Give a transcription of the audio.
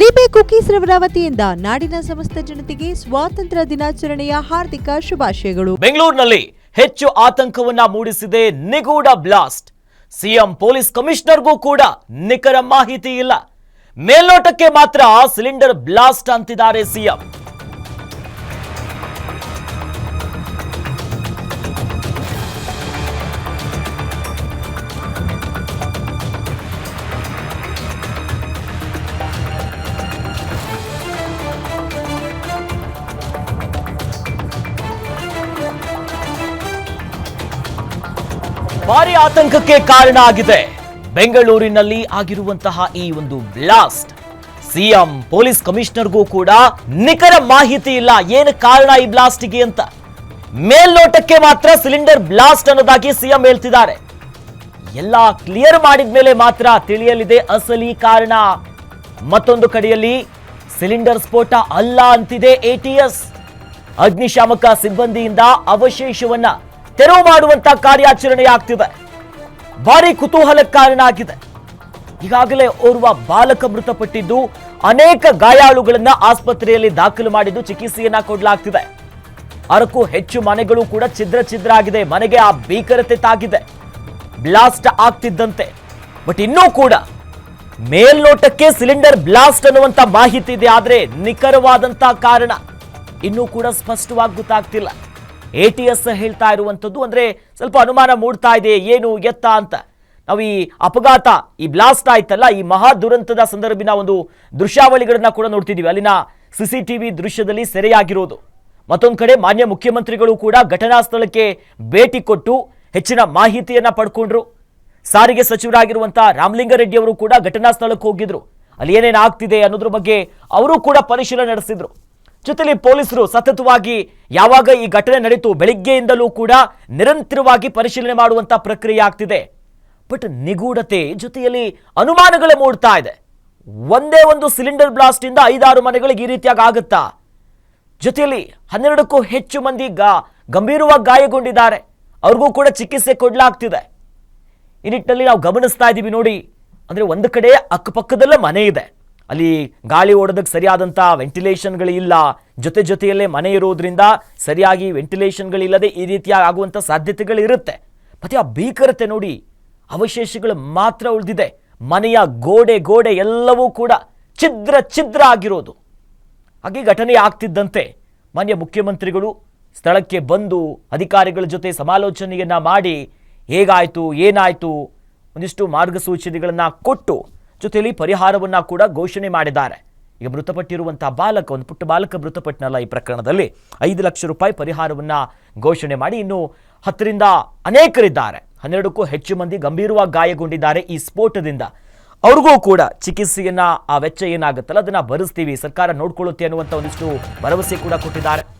ಲಿಬೆ cookies ರವರ ವತಿಯಿಂದ ನಾಡಿನ ಸಮಸ್ತ ಜನತೆಗೆ ಸ್ವಾತಂತ್ರ್ಯ ದಿನಾಚರಣೆಯ ಹಾರ್ದಿಕ ಶುಭಾಶಯಗಳು. ಬೆಂಗಳೂರಿನಲ್ಲಿ ಹೆಚ್ಚು ಆತಂಕವನ್ನ ಮೂಡಿಸಿದೆ ನಿಗೂಢ ಬ್ಲಾಸ್ಟ್. ಸಿಎಂ ಪೊಲೀಸ್ ಕಮಿಷನರ್ಗೂ ಕೂಡ ನಿಖರ ಮಾಹಿತಿ ಇಲ್ಲ. ಮೇಲ್ನೋಟಕ್ಕೆ ಮಾತ್ರ ಸಿಲಿಂಡರ್ ಬ್ಲಾಸ್ಟ್ ಅಂತಿದ್ದಾರೆ ಸಿಎಂ. ಭಾರಿ ಆತಂಕಕ್ಕೆ ಕಾರಣ ಆಗಿದೆ. ಬೆಂಗಳೂರಿನಲ್ಲಿ ಆಗಿರುವಂತಹ ಈ ಒಂದು ಬ್ಲಾಸ್ಟ್. ಸಿಎಂ, ಪೊಲೀಸ್ ಕಮಿಷನರ್ಗೂ ಕೂಡ ನಿಖರ ಮಾಹಿತಿ ಇಲ್ಲ. ಏನು ಕಾರಣ ಈ ಬ್ಲಾಸ್ಟ್ಗೆ ಅಂತ. ಮೇಲ್ನೋಟಕ್ಕೆ ಮಾತ್ರ ಸಿಲಿಂಡರ್ ಬ್ಲಾಸ್ಟ್ ಅನ್ನೋದಾಗಿ ಸಿಎಂ ಹೇಳ್ತಿದ್ದಾರೆ. ಎಲ್ಲ ಕ್ಲಿಯರ್ ಮಾಡಿದ ಮೇಲೆ ಮಾತ್ರ ತಿಳಿಯಲಿದೆ ಅಸಲಿ ಕಾರಣ. ಮತ್ತೊಂದು ಕಡೆಯಲ್ಲಿ ಸಿಲಿಂಡರ್ ಸ್ಫೋಟ ಅಲ್ಲ ಅಂತಿದೆ ಎಟಿಎಸ್ ಅಗ್ನಿಶಾಮಕ ಸಿಬ್ಬಂದಿಯಿಂದ ಅವಶೇಷವನ್ನ ತೆರವು ಮಾಡುವಂತಹ ಕಾರ್ಯಾಚರಣೆ ಆಗ್ತಿದೆ. ಭಾರಿ ಆಗಿದೆ ಈಗಾಗಲೇ ಓರ್ವ ಬಾಲಕ ಮೃತಪಟ್ಟಿದ್ದು ಅನೇಕ ಗಾಯಾಳುಗಳನ್ನ ಆಸ್ಪತ್ರೆಯಲ್ಲಿ ದಾಖಲು ಮಾಡಿದ್ದು ಚಿಕಿತ್ಸೆಯನ್ನ ಕೊಡಲಾಗ್ತಿದೆ. ಅರಕು ಹೆಚ್ಚು ಮನೆಗಳು ಕೂಡ ಛಿದ್ರ ಛಿದ್ರ ಆಗಿದೆ. ಮನೆಗೆ ಆ ಭೀಕರತೆ ತಾಗಿದೆ. ಬ್ಲಾಸ್ಟ್ ಆಗ್ತಿದ್ದಂತೆ. ಬಟ್ ಇನ್ನೂ ಕೂಡ ಮೇಲ್ನೋಟಕ್ಕೆ ಸಿಲಿಂಡರ್ ಬ್ಲಾಸ್ಟ್ ಅನ್ನುವಂತ ಮಾಹಿತಿ ಇದೆ. ಆದ್ರೆ ನಿಖರವಾದಂತಹ ಕಾರಣ ಇನ್ನೂ ಕೂಡ ಸ್ಪಷ್ಟವಾಗಿ ಗೊತ್ತಾಗ್ತಿಲ್ಲ. ಎ ಟಿ ಎಸ್ ಹೇಳ್ತಾ ಇರುವಂಥದ್ದು ಅಂದರೆ ಸ್ವಲ್ಪ ಅನುಮಾನ ಮೂಡ್ತಾ ಇದೆ, ಏನು ಎತ್ತ ಅಂತ. ನಾವು ಈ ಅಪಘಾತ, ಈ ಬ್ಲಾಸ್ಟ್ ಆಯ್ತಲ್ಲ, ಈ ಮಹಾ ದುರಂತದ ಸಂದರ್ಭಿನ ಒಂದು ದೃಶ್ಯಾವಳಿಗಳನ್ನ ಕೂಡ ನೋಡ್ತಿದ್ದೀವಿ. ಅಲ್ಲಿನ ಸಿಸಿ ಟಿ ವಿ ದೃಶ್ಯದಲ್ಲಿ ಸೆರೆಯಾಗಿರೋದು. ಮತ್ತೊಂದು ಕಡೆ ಮಾನ್ಯ ಮುಖ್ಯಮಂತ್ರಿಗಳು ಕೂಡ ಘಟನಾ ಸ್ಥಳಕ್ಕೆ ಭೇಟಿ ಕೊಟ್ಟು ಹೆಚ್ಚಿನ ಮಾಹಿತಿಯನ್ನ ಪಡ್ಕೊಂಡ್ರು. ಸಾರಿಗೆ ಸಚಿವರಾಗಿರುವಂತಹ ರಾಮಲಿಂಗಾರೆಡ್ಡಿ ಅವರು ಕೂಡ ಘಟನಾ ಸ್ಥಳಕ್ಕೆ ಹೋಗಿದ್ರು. ಅಲ್ಲಿ ಏನೇನು ಆಗ್ತಿದೆ ಅನ್ನೋದ್ರ ಬಗ್ಗೆ ಅವರು ಕೂಡ ಪರಿಶೀಲನೆ ನಡೆಸಿದ್ರು. ಜೊತೆಲಿ ಪೊಲೀಸರು ಸತತವಾಗಿ ಯಾವಾಗ ಈ ಘಟನೆ ನಡೀತು ಬೆಳಿಗ್ಗೆಯಿಂದಲೂ ಕೂಡ ನಿರಂತರವಾಗಿ ಪರಿಶೀಲನೆ ಮಾಡುವಂತ ಪ್ರಕ್ರಿಯೆ ಆಗ್ತಿದೆ. ಬಟ್ ನಿಗೂಢತೆ ಜೊತೆಯಲ್ಲಿ ಅನುಮಾನಗಳೇ ಮೂಡ್ತಾ ಇದೆ. ಒಂದೇ ಒಂದು ಸಿಲಿಂಡರ್ ಬ್ಲಾಸ್ಟ್ ಇಂದ ಐದಾರು ಮನೆಗಳಿಗೆ ಈ ರೀತಿಯಾಗಿ ಆಗುತ್ತಾ? ಜೊತೆಯಲ್ಲಿ ಹನ್ನೆರಡಕ್ಕೂ ಹೆಚ್ಚು ಮಂದಿ ಗಾ, ಗಂಭೀರವಾಗಿ ಗಾಯಗೊಂಡಿದ್ದಾರೆ. ಅವ್ರಿಗೂ ಕೂಡ ಚಿಕಿತ್ಸೆ ಕೊಡಲಾಗ್ತಿದೆ. ಈ ನಿಟ್ಟಿನಲ್ಲಿ ನಾವು ಗಮನಿಸ್ತಾ ಇದ್ದೀವಿ ನೋಡಿ. ಅಂದರೆ ಒಂದು ಕಡೆ ಅಕ್ಕಪಕ್ಕದಲ್ಲೇ ಮನೆ ಇದೆ. ಅಲ್ಲಿ ಗಾಳಿ ಓಡೋದಕ್ಕೆ ಸರಿಯಾದಂಥ ವೆಂಟಿಲೇಷನ್ಗಳಿಲ್ಲ. ಜೊತೆ ಜೊತೆಯಲ್ಲೇ ಮನೆ ಇರೋದ್ರಿಂದ ಸರಿಯಾಗಿ ವೆಂಟಿಲೇಷನ್ಗಳಿಲ್ಲದೆ ಈ ರೀತಿಯಾಗಿ ಆಗುವಂಥ ಸಾಧ್ಯತೆಗಳು ಇರುತ್ತೆ ಮತ್ತೆ ಆ ಭೀಕರತೆ ನೋಡಿ ಅವಶೇಷಗಳು ಮಾತ್ರ ಉಳಿದಿದೆ. ಮನೆಯ ಗೋಡೆ ಗೋಡೆ ಎಲ್ಲವೂ ಕೂಡ ಛಿದ್ರ ಛಿದ್ರ ಆಗಿರೋದು. ಹಾಗೆ ಘಟನೆ ಆಗ್ತಿದ್ದಂತೆ ಮಾನ್ಯ ಮುಖ್ಯಮಂತ್ರಿಗಳು ಸ್ಥಳಕ್ಕೆ ಬಂದು ಅಧಿಕಾರಿಗಳ ಜೊತೆ ಸಮಾಲೋಚನೆಯನ್ನು ಮಾಡಿ, ಹೇಗಾಯಿತು, ಏನಾಯಿತು, ಒಂದಿಷ್ಟು ಮಾರ್ಗಸೂಚನೆಗಳನ್ನು ಕೊಟ್ಟು ಜೊತೆಯಲ್ಲಿ ಪರಿಹಾರವನ್ನ ಕೂಡ ಘೋಷಣೆ ಮಾಡಿದ್ದಾರೆ. ಈಗ ಮೃತಪಟ್ಟಿರುವಂಥ ಬಾಲಕ, ಒಂದು ಪುಟ್ಟ ಬಾಲಕ ಮೃತಪಟ್ಟನಲ್ಲ ಈ ಪ್ರಕರಣದಲ್ಲಿ. ಐದು ಲಕ್ಷ ರೂಪಾಯಿ ಪರಿಹಾರವನ್ನ ಘೋಷಣೆ ಮಾಡಿ ಇನ್ನು ಹತ್ತರಿಂದ ಅನೇಕರಿದ್ದಾರೆ. ಹನ್ನೆರಡಕ್ಕೂ ಹೆಚ್ಚು ಮಂದಿ ಗಂಭೀರವಾಗಿ ಗಾಯಗೊಂಡಿದ್ದಾರೆ ಈ ಸ್ಫೋಟದಿಂದ. ಅವ್ರಿಗೂ ಕೂಡ ಚಿಕಿತ್ಸೆಯನ್ನ, ಆ ವೆಚ್ಚ ಏನಾಗುತ್ತಲ್ಲ, ಅದನ್ನ ಭರಿಸ್ತೀವಿ. ಸರ್ಕಾರ ನೋಡ್ಕೊಳ್ಳುತ್ತೆ ಅನ್ನುವಂಥ ಒಂದಿಷ್ಟು ಭರವಸೆ ಕೂಡ ಕೊಟ್ಟಿದ್ದಾರೆ.